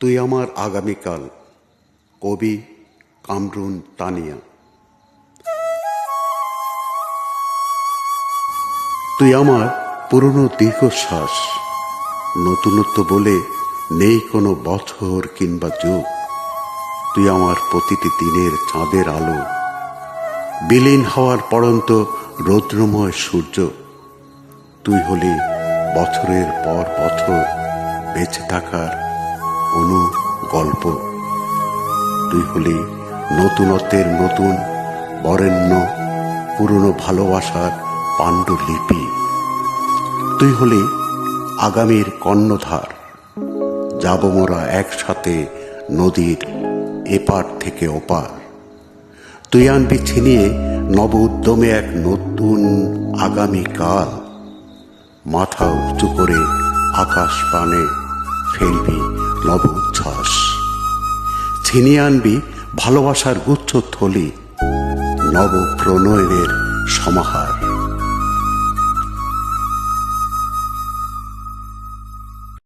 তুই আমার আগামীকাল কবি কামরুন তানিয়া। তুই আমার পুরনো দীর্ঘশ্বাস, নতুনত্ব বলে নেই কোনো বছর কিংবা যুগ। তুই আমার প্রতিটি দিনের চাঁদের আলো, বিলীন হওয়ার পরন্ত রৌদ্রময় সূর্য। তুই হলি বছরের পর বছর বেঁচে থাকার অনু গল্প। তুই হলি নতুনত্বের নতুন, বরেণ্য, পুরনো ভালোবাসার পাণ্ডুলিপি। তুই হলি আগামীর কর্ণধার। যাব মোরা একসাথে নদীর এপার থেকে ওপার। তুই আনবি ছিনিয়ে নব উদ্যমে এক নতুন আগামীকাল মাথা উঁচু করে আকাশ পানে ফেলবি নব উচ্ছ্বাস ছিনিয়ে আনবি ভালোবাসার গুচ্ছ থলি নব প্রণয়ের সমাহার।